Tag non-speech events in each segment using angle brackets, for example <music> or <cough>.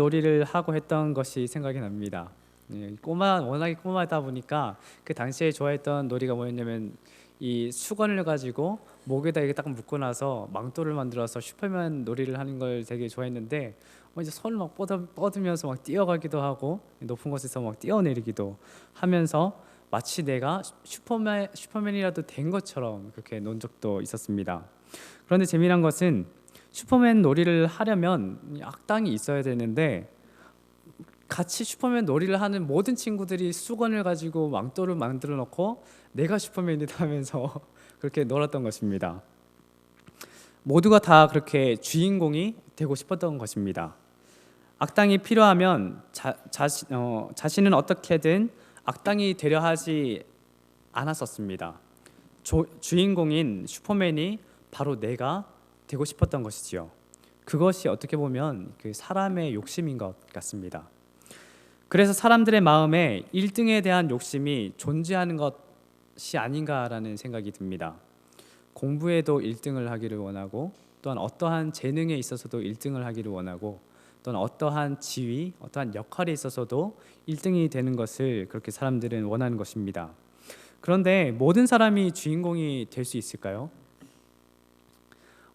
놀이를 하고 했던 것이 생각이 납니다. 예, 꼬마 워낙에 꼬마다 보니까 그 당시에 좋아했던 놀이가 뭐였냐면 이 수건을 가지고 목에다 이렇게 딱 묶고 나서 망토를 만들어서 슈퍼맨 놀이를 하는 걸 되게 좋아했는데 어, 이제 손을 막 뻗어, 뻗으 면서 막 뛰어가기도 하고 높은 곳에서 막 뛰어내리기도 하면서 마치 내가 슈퍼맨 슈퍼맨이라도 된 것처럼 그렇게 논 적도 있었습니다. 그런데 재미난 것은 슈퍼맨 놀이를 하려면 이 악당이 있어야 되는데 같이 슈퍼맨 놀이를 하는 모든 친구들이 수건을 가지고 망토를 만들어 놓고 내가 슈퍼맨이다 하면서 <laughs> 그렇게 놀았던 것입니다. 모두가 다 그렇게 주인공이 되고 싶었던 것입니다. 악당이 필요하면 자, 자신, 어, 자신은 어떻게든 악당이 되려 하지 않았었습니다. 조, 주인공인 슈퍼맨이 바로 내가 되고 싶었던 것이지요. 그것이 어떻게 보면 그 사람의 욕심인 것 같습니다. 그래서 사람들의 마음에 1등에 대한 욕심이 존재하는 것이 아닌가라는 생각이 듭니다. 공부에도 1등을 하기를 원하고 또한 어떠한 재능에 있어서도 1등을 하기를 원하고 또는 어떠한 지위, 어떠한 역할에 있어서도 1등이 되는 것을 그렇게 사람들은 원하는 것입니다. 그런데 모든 사람이 주인공이 될 수 있을까요?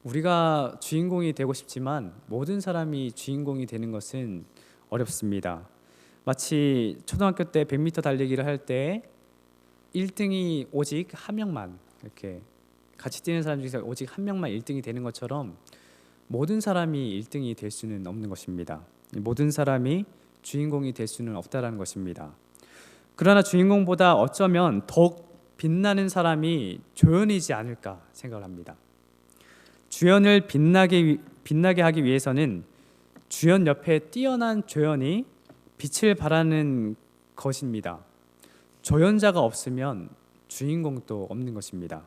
우리가 주인공이 되고 싶지만 모든 사람이 주인공이 되는 것은 어렵습니다. 마치 초등학교 때 100m 달리기를 할 때 1등이 오직 한 명만 이렇게 같이 뛰는 사람 중에서 오직 한 명만 1등이 되는 것처럼 모든 사람이 1등이 될 수는 없는 것입니다. 모든 사람이 주인공이 될 수는 없다라는 것입니다. 그러나 주인공보다 어쩌면 더욱 빛나는 사람이 조연이지 않을까 생각을 합니다. 주연을 빛나게 빛나게 하기 위해서는 주연 옆에 뛰어난 조연이 빛을 발하는 것입니다. 조연자가 없으면 주인공도 없는 것입니다.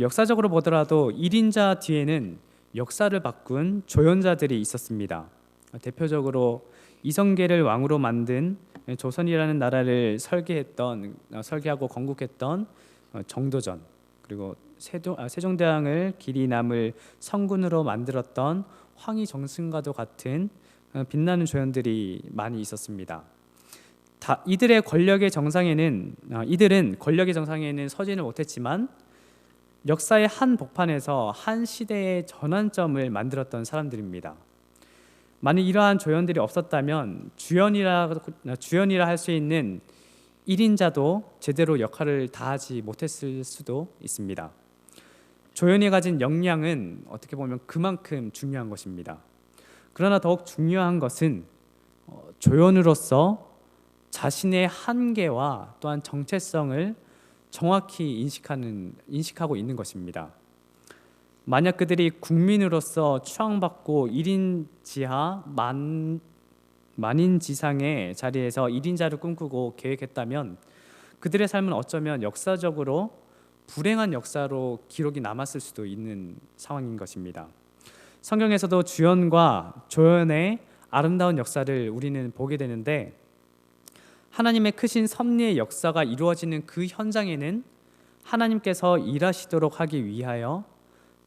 역사적으로 보더라도 1인자 뒤에는 역사를 바꾼 조연자들이 있었습니다. 대표적으로 이성계를 왕으로 만든 조선이라는 나라를 설계했던 설계하고 건국했던 정도전 그리고 세종, 아, 세종대왕을 길이 남을 성군으로 만들었던 황희 정승과도 같은 빛나는 조연들이 많이 있었습니다. 다, 이들의 권력의 정상에는 아, 이들은 권력의 정상에는 서지는 못했지만 역사의 한 복판에서 한 시대의 전환점을 만들었던 사람들입니다. 만약 이러한 조연들이 없었다면 주연이라 주연이라 할 수 있는 1인자도 제대로 역할을 다하지 못했을 수도 있습니다. 조연이 가진 역량은 어떻게 보면 그만큼 중요한 것입니다. 그러나 더욱 중요한 것은 어, 조연으로서 자신의 한계와 또한 정체성을 정확히 인식하는 인식하고 있는 것입니다. 만약 그들이 국민으로서 추앙받고 1인 지하 만 만인 지상의 자리에서 1인자를 꿈꾸고 계획했다면 그들의 삶은 어쩌면 역사적으로 불행한 역사로 기록이 남았을 수도 있는 상황인 것입니다. 성경에서도 주연과 조연의 아름다운 역사를 우리는 보게 되는데 하나님의 크신 섭리의 역사가 이루어지는 그 현장에는 하나님께서 일하시도록 하기 위하여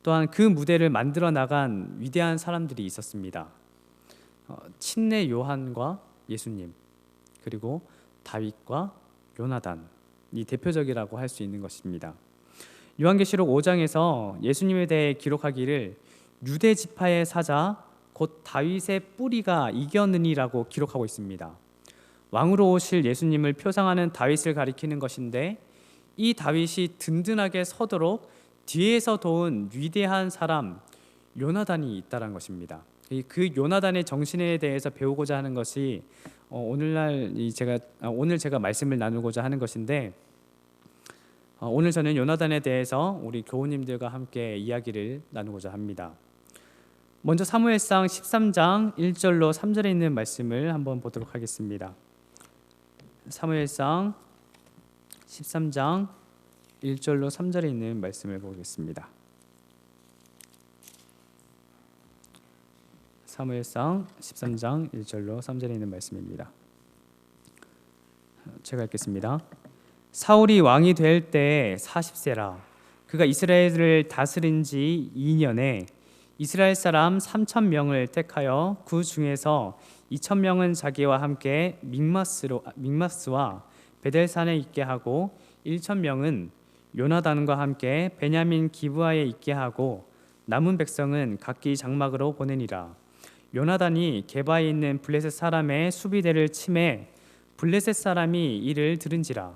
또한 그 무대를 만들어 나간 위대한 사람들이 있었습니다. 어, 친내 요한과 예수님 그리고 다윗과 요나단 이 대표적이라고 할 수 있는 것입니다. 요한계시록 5장에서 예수님에 대해 기록하기를 유대 지파의 사자 곧 다윗의 뿌리가 이겼느니라고 기록하고 있습니다. 왕으로 오실 예수님을 표상하는 다윗을 가리키는 것인데 이 다윗이 든든하게 서도록 뒤에서 도운 위대한 사람 요나단이 있다는 것입니다. 그 요나단의 정신에 대해서 배우고자 하는 것이 어, 오늘날 제가 아, 오늘 제가 말씀을 나누고자 하는 것인데 어, 오늘 저는 요나단에 대해서 우리 교우님들과 함께 이야기를 나누고자 합니다. 먼저 사무엘상 13장 1절로 3절에 있는 말씀을 한번 보도록 하겠습니다. 사무엘상 13장 1절로 3절에 있는 말씀을 보겠습니다. 사무엘상 13장 1절로 3절에 있는 말씀입니다. 제가 읽겠습니다. 사울이 왕이 될 때 40세라 그가 이스라엘을 다스린 지 2년에 이스라엘 사람 3천 명을 택하여 그 중에서 2천 명은 자기와 함께 믹마스로 믹마스와 베델산에 있게 하고 1천 명은 요나단과 함께 베냐민 기브아에 있게 하고 남은 백성은 각기 장막으로 보내니라. 요나단이 게바에 있는 블레셋 사람의 수비대를 침해 블레셋 사람이 이를 들은지라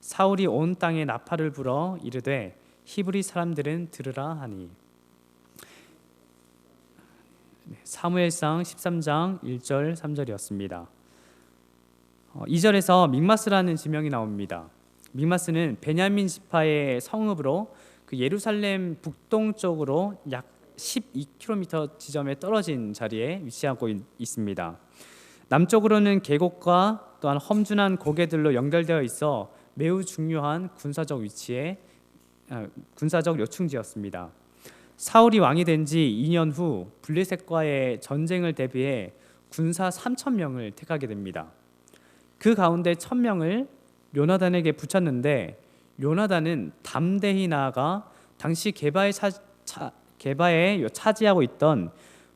사울이 온 땅에 나팔을 불어 이르되 히브리 사람들은 들으라 하니 네, 사무엘상 13장 1절 3절이었습니다. 어, 2절에서 믹마스라는 지명이 나옵니다. 믹마스는 베냐민 지파의 성읍으로 그 예루살렘 북동쪽으로 약 12km 지점에 떨어진 자리에 위치하고 있, 있습니다. 남쪽으로는 계곡과 또한 험준한 고개들로 연결되어 있어 매우 중요한 군사적 위치에 아, 군사적 요충지였습니다. 사울이 왕이 된 지 2년 후 블레셋과의 전쟁을 대비해 군사 3천 명을 택하게 됩니다. 그 가운데 1,000명을 요나단에게 붙였는데 요나단은 담대히 나아가 당시 차, 차, 게바에 차지하고 있던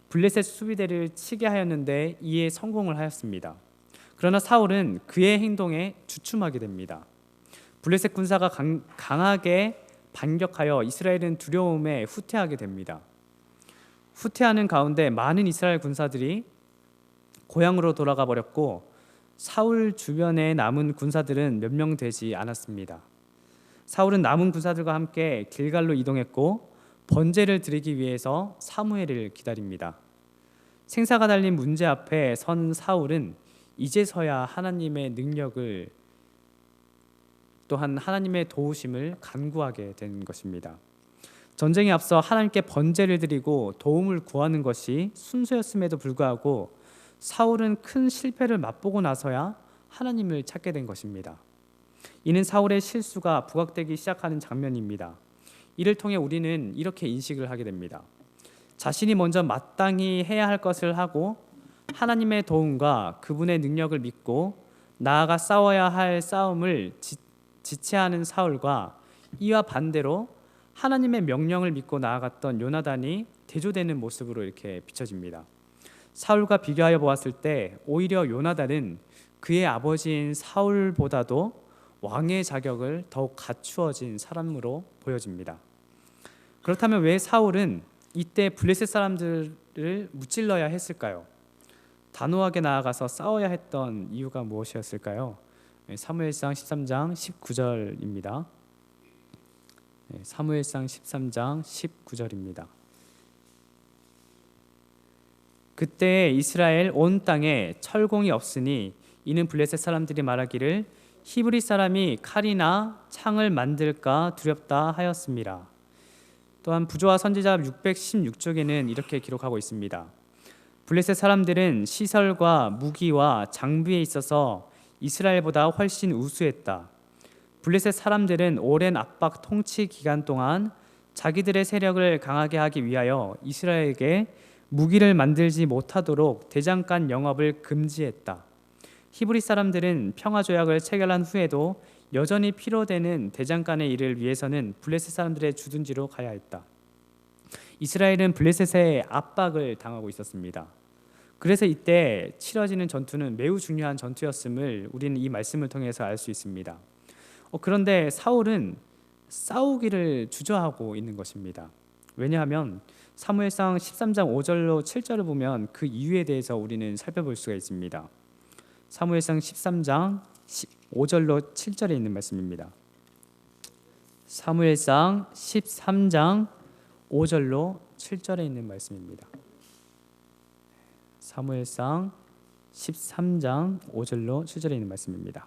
블레셋 수비대를 치게 하였는데 이에 성공을 하였습니다. 그러나 사울은 그의 행동에 주춤하게 됩니다. 블레셋 군사가 강, 강하게 반격하여 이스라엘은 두려움에 후퇴하게 됩니다. 후퇴하는 가운데 많은 이스라엘 군사들이 고향으로 돌아가 버렸고 사울 주변에 남은 군사들은 몇 명 되지 않았습니다. 사울은 남은 군사들과 함께 길갈로 이동했고 번제를 드리기 위해서 사무엘을 기다립니다. 생사가 달린 문제 앞에 선 사울은 이제서야 하나님의 능력을 또한 하나님의 도우심을 간구하게 된 것입니다. 전쟁에 앞서 하나님께 번제를 드리고 도움을 구하는 것이 순서였음에도 불구하고 사울은 큰 실패를 맛보고 나서야 하나님을 찾게 된 것입니다. 이는 사울의 실수가 부각되기 시작하는 장면입니다. 이를 통해 우리는 이렇게 인식을 하게 됩니다. 자신이 먼저 마땅히 해야 할 것을 하고 하나님의 도움과 그분의 능력을 믿고 나아가 싸워야 할 싸움을 지, 지체하는 사울과 이와 반대로 하나님의 명령을 믿고 나아갔던 요나단이 대조되는 모습으로 이렇게 비춰집니다. 사울과 비교하여 보았을 때 오히려 요나단은 그의 아버지인 사울보다도 왕의 자격을 더욱 갖추어진 사람으로 보여집니다. 그렇다면 왜 사울은 이때 블레셋 사람들을 무찔러야 했을까요? 단호하게 나아가서 싸워야 했던 이유가 무엇이었을까요? 네, 사무엘상 13장 19절입니다. 사무엘상 13장 19절입니다. 그때 이스라엘 온 땅에 철공이 없으니 이는 블레셋 사람들이 말하기를 히브리 사람이 칼이나 창을 만들까 두렵다 하였습니다. 또한 부조와 선지자 616쪽에는 이렇게 기록하고 있습니다. 블레셋 사람들은 시설과 무기와 장비에 있어서 이스라엘보다 훨씬 우수했다. 블레셋 사람들은 오랜 압박 통치 기간 동안 자기들의 세력을 강하게 하기 위하여 이스라엘에게 무기를 만들지 못하도록 대장간 영업을 금지했다. 히브리 사람들은 평화 조약을 체결한 후에도 여전히 필요되는 대장간의 일을 위해서는 블레셋 사람들의 주둔지로 가야 했다. 이스라엘은 블레셋의 압박을 당하고 있었습니다. 그래서 이때 치러지는 전투는 매우 중요한 전투였음을 우리는 이 말씀을 통해서 알 수 있습니다. 어, 그런데 사울은 싸우기를 주저하고 있는 것입니다. 왜냐하면 사무엘상 13장 5절로 7절을 보면 그 이유에 대해서 우리는 살펴볼 수가 있습니다. 사무엘상 13장 5절로 7절에 있는 말씀입니다. 사무엘상 13장 5절로 7절에 있는 말씀입니다. 사무엘상 13장 5절로 7절에 있는 말씀입니다.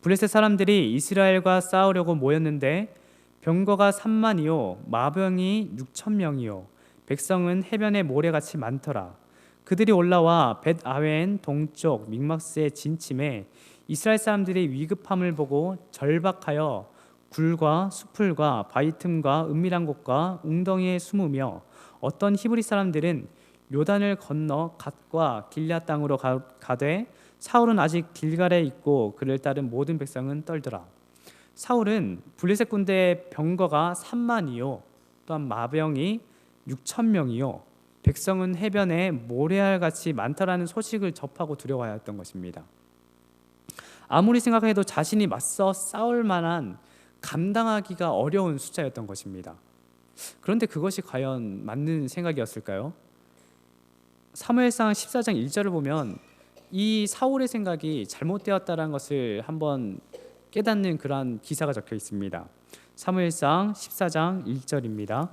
블레셋 사람들이 이스라엘과 싸우려고 모였는데 병거가 3만이요 마병이 6천 명이요 백성은 해변에 모래같이 많더라. 그들이 올라와 벳 아웬 동쪽 믹막스의 진침에 이스라엘 사람들이 위급함을 보고 절박하여 굴과 수풀과 바위 틈과 은밀한 곳과 웅덩이에 숨으며 어떤 히브리 사람들은 요단을 건너 갓과 길랴 땅으로 가, 되 사울은 아직 길갈에 있고 그를 따른 모든 백성은 떨더라. 사울은 블레셋 군대의 병거가 3만이요 또한 마병이 6천 명이요 백성은 해변에 모래알 같이 많다라는 소식을 접하고 두려워하였던 것입니다. 아무리 생각해도 자신이 맞서 싸울 만한 감당하기가 어려운 숫자였던 것입니다. 그런데 그것이 과연 맞는 생각이었을까요? 사무엘상 14장 1절을 보면 이 사울의 생각이 잘못되었다는 것을 한번 깨닫는 그러한 기사가 적혀 있습니다. 사무엘상 14장 1절입니다.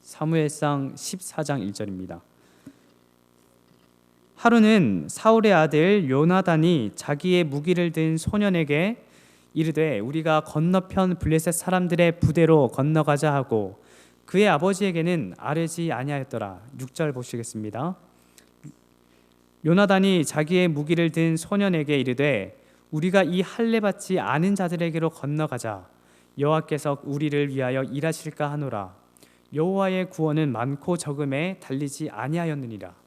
사무엘상 14장 1절입니다. 하루는 사울의 아들 요나단이 자기의 무기를 든 소년에게 이르되 우리가 건너편 블레셋 사람들의 부대로 건너가자 하고 그의 아버지에게는 아뢰지 아니하였더라. 6절 보시겠습니다. 요나단이 자기의 무기를 든 소년에게 이르되 우리가 이 할례 받지 않은 자들에게로 건너가자 여호와께서 우리를 위하여 일하실까 하노라 여호와의 구원은 많고 적음에 달리지 아니하였느니라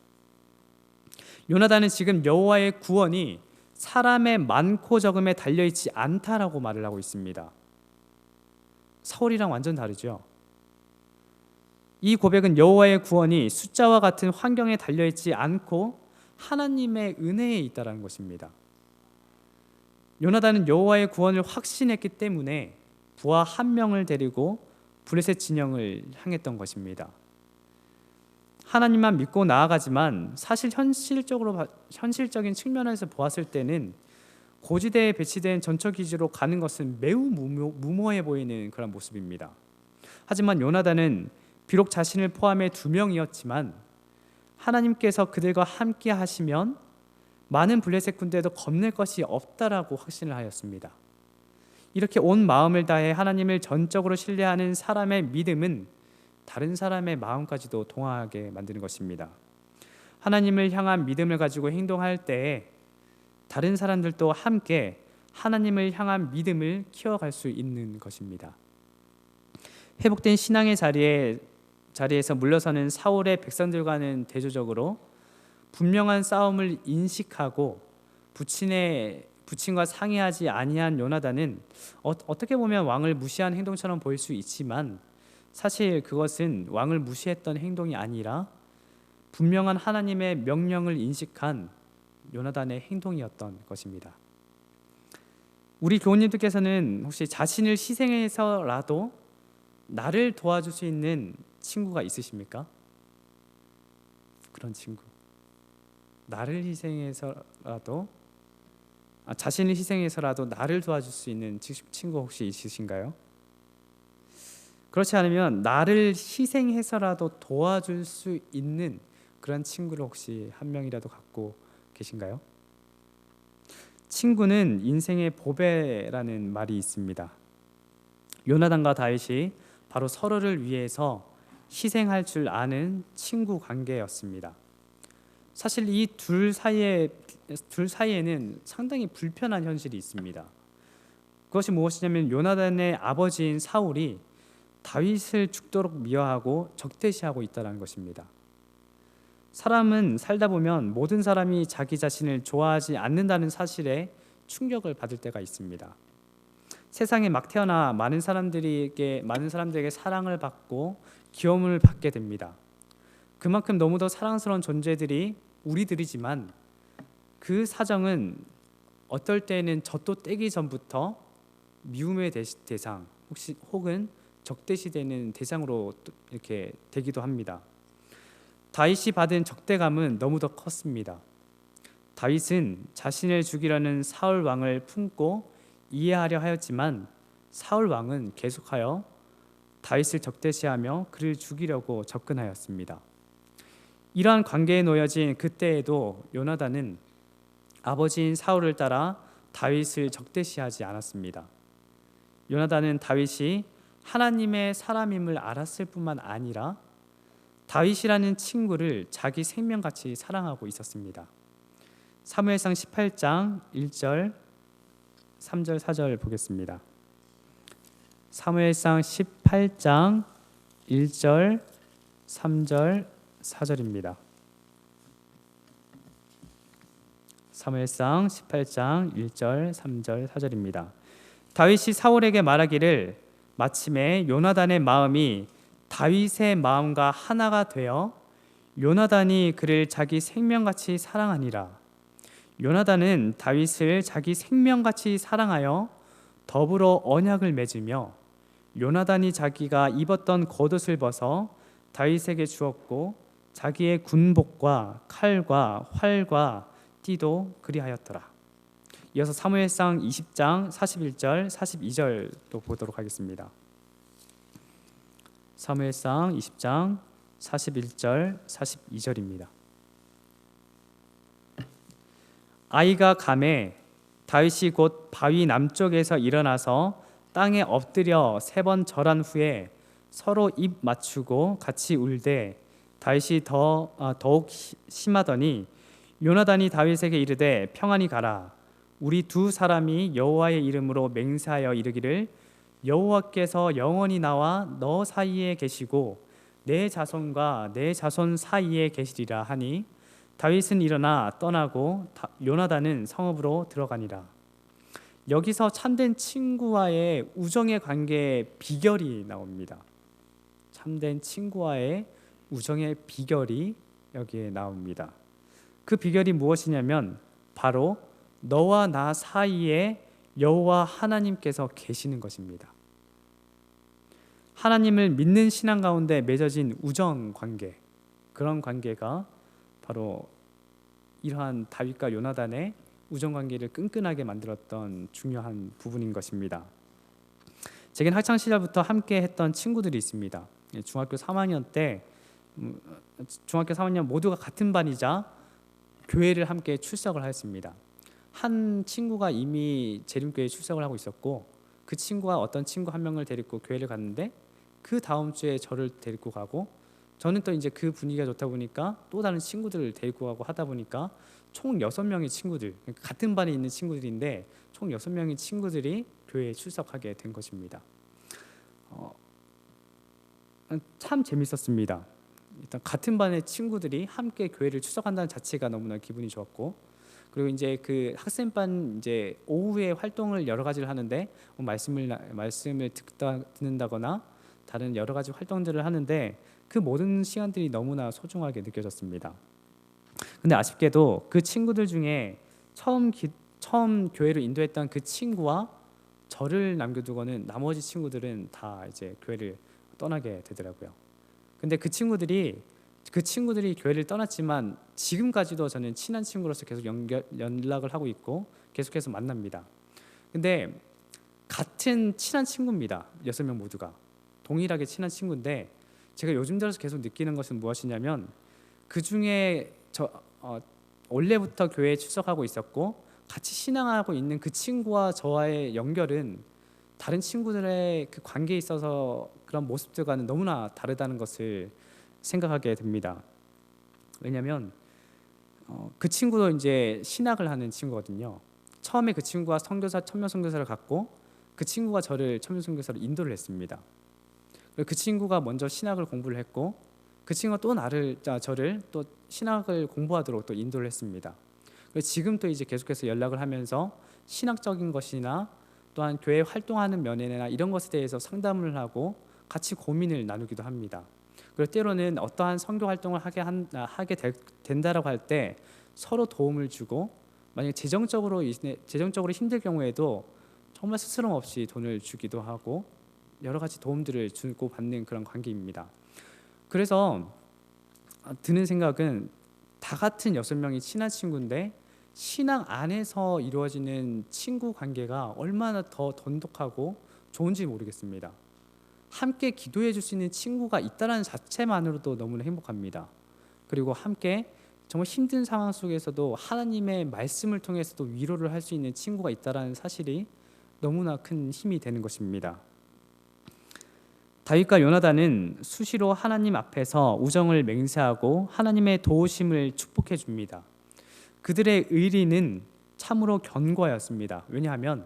요나단은 지금 여호와의 구원이 사람의 많고 적음에 달려 있지 않다라고 말을 하고 있습니다. 사울이랑 완전 다르죠. 이 고백은 여호와의 구원이 숫자와 같은 환경에 달려 있지 않고 하나님의 은혜에 있다라는 것입니다. 요나단은 여호와의 구원을 확신했기 때문에 부하 한 명을 데리고 블레셋 진영을 향했던 것입니다. 하나님만 믿고 나아가지만 사실 현실적으로 현실적인 측면에서 보았을 때는 고지대에 배치된 전처 기지로 가는 것은 매우 무모, 무모 해 보이는 그런 모습입니다. 하지만 요나단은 비록 자신을 포함해 두 명이었지만 하나님께서 그들과 함께 하시면 많은 블레셋 군대도 겁낼 것이 없다라고 확신을 하였습니다. 이렇게 온 마음을 다해 하나님을 전적으로 신뢰하는 사람의 믿음은 다른 사람의 마음까지도 동하게 만드는 것입니다. 하나님을 향한 믿음을 가지고 행동할 때에 다른 사람들도 함께 하나님을 향한 믿음을 키워갈 수 있는 것입니다. 회복된 신앙의 자리에 자리에서 물러서는 사울의 백성들과는 대조적으로 분명한 싸움을 인식하고 부친의 부친과 상의하지 아니한 요나단은 어, 떻게 보면 왕을 무시한 행동처럼 보일 수 있지만 사실 그것은 왕을 무시했던 행동이 아니라 분명한 하나님의 명령을 인식한 요나단의 행동이었던 것입니다. 우리 교우님들께서는 혹시 자신을 희생해서라도 나를 도와줄 수 있는 친구가 있으십니까? 그런 친구. 나를 희생해서라도 아, 자신을 희생해서라도 나를 도와줄 수 있는 친구 혹시 있으신가요? 그렇지 않으면 나를 희생해서라도 도와줄 수 있는 그런 친구를 혹시 한 명이라도 갖고 계신가요? 친구는 인생의 보배라는 말이 있습니다. 요나단과 다윗이 바로 서로를 위해서 희생할 줄 아는 친구 관계였습니다. 사실 이 둘 사이에 둘 사이에는 상당히 불편한 현실이 있습니다. 그것이 무엇이냐면 요나단의 아버지인 사울이 다윗을 죽도록 미워하고 적대시하고 있다는 것입니다. 사람은 살다 보면 모든 사람이 자기 자신을 좋아하지 않는다는 사실에 충격을 받을 때가 있습니다. 세상에 막 태어나 많은 사람들에게 많은 사람들에게 사랑을 받고 귀여움을 받게 됩니다. 그만큼 너무도 사랑스러운 존재들이 우리들이지만 그 사정은 어떨 때는 젖도 떼기 전부터 미움의 대상 혹시 혹은 적대시되는 대상으로 이렇게 되기도 합니다. 다윗이 받은 적대감은 너무도 컸습니다. 다윗은 자신을 죽이려는 사울 왕을 품고 이해하려 하였지만 사울 왕은 계속하여 다윗을 적대시하며 그를 죽이려고 접근하였습니다. 이러한 관계에 놓여진 그때에도 요나단은 아버지인 사울을 따라 다윗을 적대시하지 않았습니다. 요나단은 다윗이 하나님의 사람임을 알았을 뿐만 아니라 다윗이라는 친구를 자기 생명같이 사랑하고 있었습니다. 사무엘상 18장 1절 3절 4절 보겠습니다. 사무엘상 18장 1절 3절 4절입니다. 사무엘상 18장 1절 3절 4절입니다. 다윗이 사울에게 말하기를 마침에 요나단의 마음이 다윗의 마음과 하나가 되어 요나단이 그를 자기 생명같이 사랑하니라. 요나단은 다윗을 자기 생명같이 사랑하여 더불어 언약을 맺으며 요나단이 자기가 입었던 겉옷을 벗어 다윗에게 주었고 자기의 군복과 칼과 활과 띠도 그리하였더라. 이어서 사무엘상 20장 41절 42절도 보도록 하겠습니다. 사무엘상 20장 41절 42절입니다. 아이가 감에 다윗이 곧 바위 남쪽에서 일어나서 땅에 엎드려 세 번 절한 후에 서로 입 맞추고 같이 울되 다윗이 더 아, 더욱 시- 심하더니 요나단이 다윗에게 이르되 평안히 가라 우리 두 사람이 여호와의 이름으로 맹세하여 이르기를 여호와께서 영원히 나와 너 사이에 계시고 내 자손과 내 자손 사이에 계시리라 하니 다윗은 일어나 떠나고 다- 요나단은 성읍으로 들어가니라. 여기서 참된 친구와의 우정의 관계의 비결이 나옵니다. 참된 친구와의 우정의 비결이 여기에 나옵니다. 그 비결이 무엇이냐면 바로 너와 나 사이에 여호와 하나님께서 계시는 것입니다. 하나님을 믿는 신앙 가운데 맺어진 우정 관계 그런 관계가 바로 이러한 다윗과 요나단의 우정 관계를 끈끈하게 만들었던 중요한 부분인 것입니다. 제겐 학창 시절부터 함께 했던 친구들이 있습니다. 예, 중학교 3학년 때 음, 중학교 3학년 모두가 같은 반이자 교회를 함께 출석을 하였습니다. 한 친구가 이미 재림교회 출석을 하고 있었고 그 친구가 어떤 친구 한 명을 데리고 교회를 갔는데 그 다음 주에 저를 데리고 가고 저는 또 이제 그 분위기가 좋다 보니까 또 다른 친구들을 데리고 가고 하다 보니까 총 여섯 명의 친구들 그러니까 같은 반에 있는 친구들인데 총 여섯 명의 친구들이 교회에 출석하게 된 것입니다. 어, 참 재밌었습니다. 일단 같은 반의 친구들이 함께 교회를 출석한다는 자체가 너무나 기분이 좋았고 그리고 이제 그 학생반 이제 오후에 활동을 여러 가지를 하는데 뭐 말씀을 나- 말씀을 듣다 듣는다거나 다른 여러 가지 활동들을 하는데 그 모든 시간들이 너무나 소중하게 느껴졌습니다. 근데 아쉽게도 그 친구들 중에 처음 기, 처음 교회를 인도했던 그 친구와 저를 남겨두고는 나머지 친구들은 다 이제 교회를 떠나게 되더라고요. 근데 그 친구들이 그 친구들이 교회를 떠났지만 지금까지도 저는 친한 친구로서 계속 연결, 연락을 하고 있고 계속해서 만납니다. 근데 같은 친한 친구입니다. 여섯 명 모두가 동일하게 친한 친구인데 제가 요즘 들어서 계속 느끼는 것은 무엇이냐면 그 중에 저 어, 원래부터 교회에 출석하고 있었고 같이 신앙하고 있는 그 친구와 저와의 연결은 다른 친구들의 그 관계에 있어서 그런 모습들과는 너무나 다르다는 것을 생각하게 됩니다. 왜냐하면 어, 그 친구도 이제 신학을 하는 친구거든요. 처음에 그 친구가 선교사 천명 선교사를 갖고 그 친구가 저를 천명 선교사로 인도를 했습니다. 그 친구가 먼저 신학을 공부를 했고 그 친구가 또 나를 자, 저를 또 신학을 공부하도록 또 인도를 했습니다. 그리고 지금 또 이제 계속해서 연락을 하면서 신학적인 것이나 또한 교회 활동하는 면에나 이런 것에 대해서 상담을 하고 같이 고민을 나누기도 합니다. 그리고 때로는 어떠한 선교 활동을 하게 한, 아, 하게 될- 된다라고 할 때 서로 도움을 주고 만약 재정적으로 이- 재정적으로 힘들 경우에도 정말 스스럼 없이 돈을 주기도 하고 여러 가지 도움들을 주고 받는 그런 관계입니다. 그래서 아, 드는 생각은 다 같은 여섯 명이 친한 친구인데 신앙 안에서 이루어지는 친구 관계가 얼마나 더 돈독하고 좋은지 모르겠습니다. 함께 기도해 줄 수 있는 친구가 있다는 자체만으로도 너무나 행복합니다. 그리고 함께 정말 힘든 상황 속에서도 하나님의 말씀을 통해서도 위로를 할 수 있는 친구가 있다는 사실이 너무나 큰 힘이 되는 것입니다. 다윗과 요나단은 수시로 하나님 앞에서 우정을 맹세하고 하나님의 도우심을 축복해 줍니다. 그들의 의리는 참으로 견고하였습니다. 왜냐하면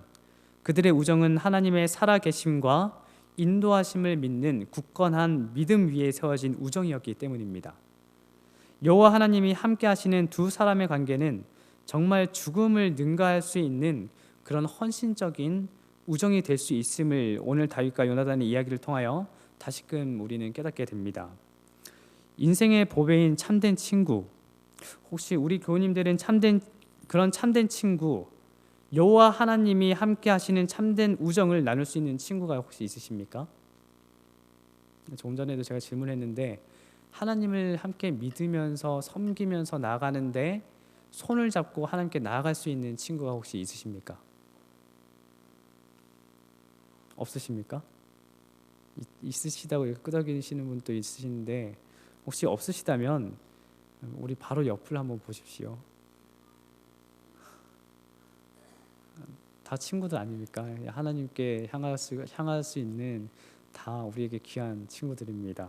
그들의 우정은 하나님의 살아계심과 인도하심을 믿는 굳건한 믿음 위에 세워진 우정이었기 때문입니다. 여호와 하나님이 함께 하시는 두 사람의 관계는 정말 죽음을 능가할 수 있는 그런 헌신적인 우정이 될 수 있음을 오늘 다윗과 요나단의 이야기를 통하여 다시금 우리는 깨닫게 됩니다. 인생의 보배인 참된 친구. 혹시 우리 교우님들은 참된 그런 참된 친구 여호와 하나님이 함께 하시는 참된 우정을 나눌 수 있는 친구가 혹시 있으십니까? 조금 전에도 제가 질문했는데 하나님을 함께 믿으면서 섬기면서 나가는데 손을 잡고 하나님께 나아갈 수 있는 친구가 혹시 있으십니까? 없으십니까? 있, 있으시다고 끄덕이시는 분도 있으신데 혹시 없으시다면 우리 바로 옆을 한번 보십시오. 다 친구들 아닙니까? 하나님께 향할 수, 향할 수 있는 다 우리에게 귀한 친구들입니다.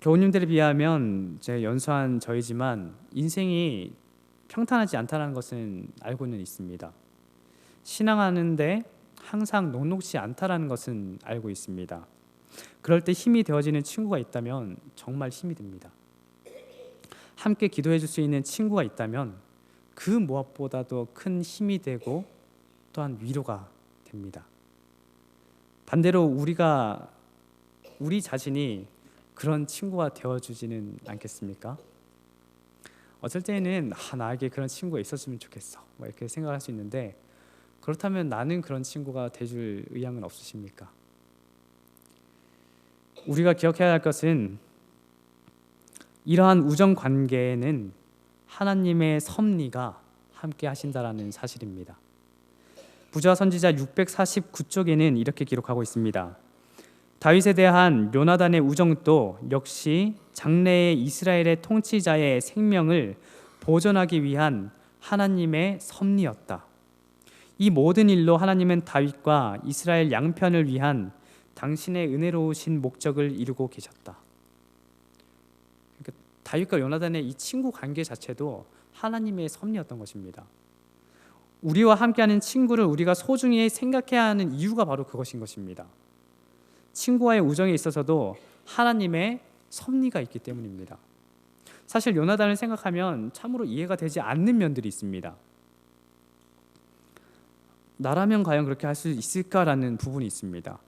교우님들에 비하면 제 연소한 저이지만 인생이 평탄하지 않다는 것은 알고는 있습니다. 신앙하는데 항상 녹록지 않다라는 것은 알고 있습니다. 그럴 때 힘이 되어지는 친구가 있다면 정말 힘이 됩니다. 함께 기도해 줄 수 있는 친구가 있다면 그 무엇보다도 큰 힘이 되고 또한 위로가 됩니다. 반대로 우리가 우리 자신이 그런 친구가 되어 주지는 않겠습니까? 어쩔 때는 아, 나에게 그런 친구가 있었으면 좋겠어. 뭐 이렇게 생각할 수 있는데 그렇다면 나는 그런 친구가 돼줄 의향은 없으십니까? 우리가 기억해야 할 것은 이러한 우정 관계에는 하나님의 섭리가 함께 하신다라는 사실입니다. 부자 선지자 649쪽에는 이렇게 기록하고 있습니다. 다윗에 대한 요나단의 우정도 역시 장래의 이스라엘의 통치자의 생명을 보존하기 위한 하나님의 섭리였다. 이 모든 일로 하나님은 다윗과 이스라엘 양편을 위한 당신의 은혜로우신 목적을 이루고 계셨다. 다윗과 요나단의 이 친구 관계 자체도 하나님의 섭리였던 것입니다. 우리와 함께하는 친구를 우리가 소중히 생각해야 하는 이유가 바로 그것인 것입니다. 친구와의 우정에 있어서도 하나님의 섭리가 있기 때문입니다. 사실 요나단을 생각하면 참으로 이해가 되지 않는 면들이 있습니다. 나라면 과연 그렇게 할 수 있을까라는 부분이 있습니다.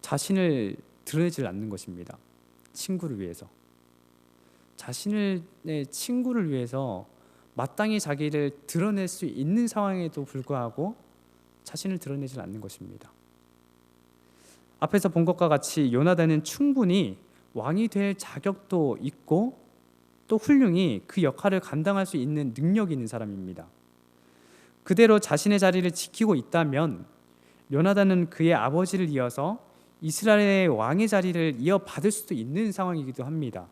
자신을 드러내질 않는 것입니다. 친구를 위해서. 자신의 친구를 위해서 마땅히 자기를 드러낼 수 있는 상황에도 불구하고 자신을 드러내질 않는 것입니다. 앞에서 본 것과 같이 요나단은 충분히 왕이 될 자격도 있고 또 훌륭히 그 역할을 감당할 수 있는 능력이 있는 사람입니다. 그대로 자신의 자리를 지키고 있다면 요나단은 그의 아버지를 이어서 이스라엘의 왕의 자리를 이어받을 수도 있는 상황이기도 합니다.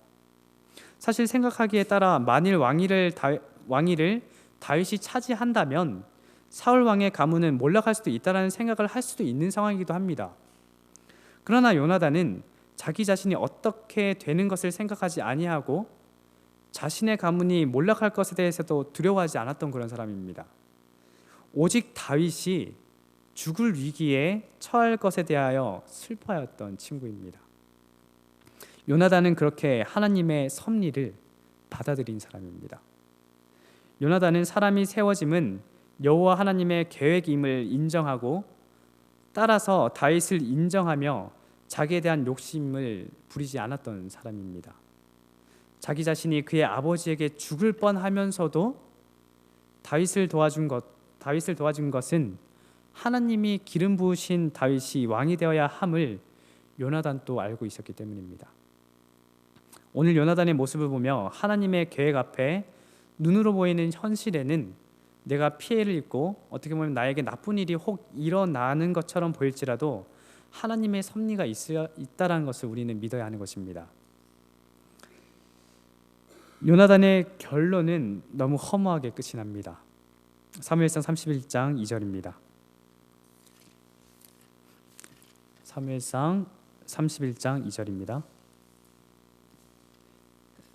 사실 생각하기에 따라 만일 왕위를 다, 왕위를 다윗이 차지한다면 사울 왕의 가문은 몰락할 수도 있다라는 생각을 할 수도 있는 상황이기도 합니다. 그러나 요나단은 자기 자신이 어떻게 되는 것을 생각하지 아니하고 자신의 가문이 몰락할 것에 대해서도 두려워하지 않았던 그런 사람입니다. 오직 다윗이 죽을 위기에 처할 것에 대하여 슬퍼하였던 친구입니다. 요나단은 그렇게 하나님의 섭리를 받아들인 사람입니다. 요나단은 사람이 세워짐은 여호와 하나님의 계획임을 인정하고 따라서 다윗을 인정하며 자기에 대한 욕심을 부리지 않았던 사람입니다. 자기 자신이 그의 아버지에게 죽을 뻔하면서도 다윗을 도와준 것 다윗을 도와준 것은 하나님이 기름 부으신 다윗이 왕이 되어야 함을 요나단도 알고 있었기 때문입니다. 오늘 요나단의 모습을 보며 하나님의 계획 앞에 눈으로 보이는 현실에는 내가 피해를 입고 어떻게 보면 나에게 나쁜 일이 혹 일어나는 것처럼 보일지라도 하나님의 섭리가 있어야 있다라는 것을 우리는 믿어야 하는 것입니다. 요나단의 결론은 너무 허무하게 끝이 납니다. 사무엘상 31장 2절입니다. 사무엘상 31장 2절입니다.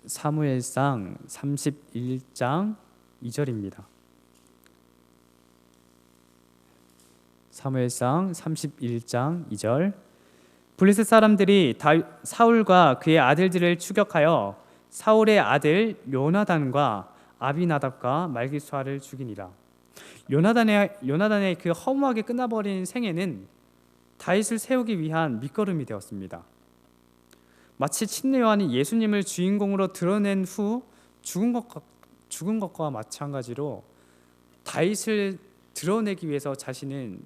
사무엘상 31장 2절입니다. 사무엘상 31장 2절 블레셋 사람들이 사울과 그의 아들들을 추격하여 사울의 아들 요나단과 아비나답과 말기수아를 죽이니라. 요나단의 요나단의 그 허무하게 끝나버린 생애는 다윗을 세우기 위한 밑거름이 되었습니다. 마치 친례 요한이 예수님을 주인공으로 드러낸 후 죽은 것과 죽은 것과 마찬가지로 다윗을 드러내기 위해서 자신은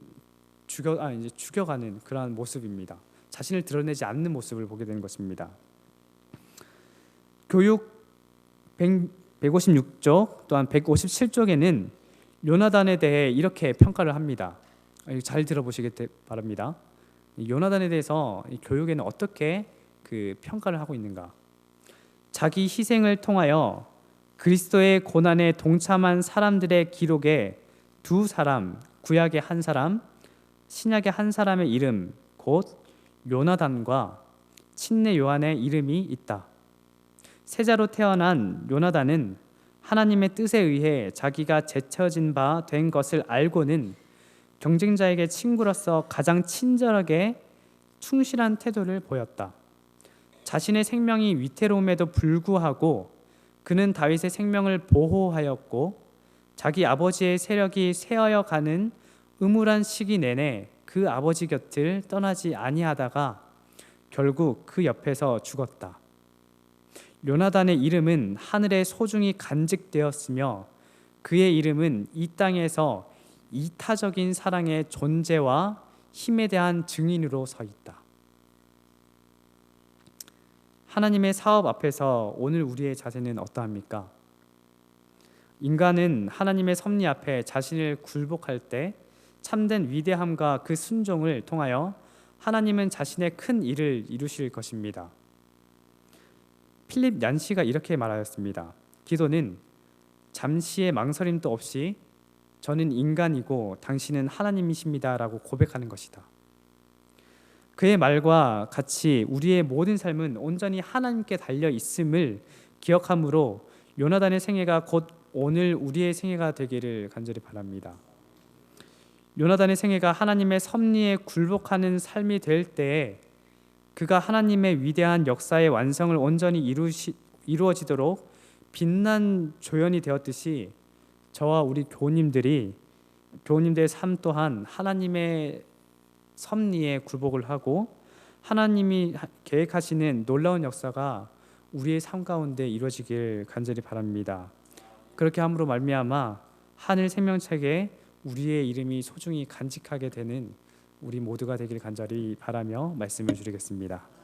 죽여 아 이제 죽여가는 그러한 모습입니다. 자신을 드러내지 않는 모습을 보게 되는 것입니다. 교육 100, 156쪽 또한 157쪽에는 요나단에 대해 이렇게 평가를 합니다. 아, 잘 들어보시기 바랍니다. 요나단에 대해서 교육에는 어떻게 그 평가를 하고 있는가? 자기 희생을 통하여 그리스도의 고난에 동참한 사람들의 기록에 두 사람, 구약의 한 사람, 신약의 한 사람의 이름 곧 요나단과 친내 요한의 이름이 있다. 세자로 태어난 요나단은 하나님의 뜻에 의해 자기가 제쳐진 바 된 것을 알고는 경쟁자에게 친구로서 가장 친절하게 충실한 태도를 보였다. 자신의 생명이 위태로움에도 불구하고 그는 다윗의 생명을 보호하였고 자기 아버지의 세력이 쇠하여 가는 음울한 시기 내내 그 아버지 곁을 떠나지 아니하다가 결국 그 옆에서 죽었다. 요나단의 이름은 하늘에 소중히 간직되었으며 그의 이름은 이 땅에서 이타적인 사랑의 존재와 힘에 대한 증인으로 서 있다. 하나님의 사업 앞에서 오늘 우리의 자세는 어떠합니까? 인간은 하나님의 섭리 앞에 자신을 굴복할 때 참된 위대함과 그 순종을 통하여 하나님은 자신의 큰 일을 이루실 것입니다. 필립 얀시가 이렇게 말하였습니다. 기도는 잠시의 망설임도 없이 저는 인간이고 당신은 하나님이십니다라고 고백하는 것이다. 그의 말과 같이 우리의 모든 삶은 온전히 하나님께 달려 있음을 기억함으로 요나단의 생애가 곧 오늘 우리의 생애가 되기를 간절히 바랍니다. 요나단의 생애가 하나님의 섭리에 굴복하는 삶이 될 때에 그가 하나님의 위대한 역사의 완성을 온전히 이루시, 이루어지도록 빛난 조연이 되었듯이 저와 우리 교우님들이 교우님들의 삶 또한 하나님의 섭리에 굴복을 하고 하나님이 계획하시는 놀라운 역사가 우리의 삶 가운데 이루어지길 간절히 바랍니다. 그렇게 함으로 말미암아 하늘 생명책에 우리의 이름이 소중히 간직하게 되는 우리 모두가 되길 간절히 바라며 말씀을 드리겠습니다.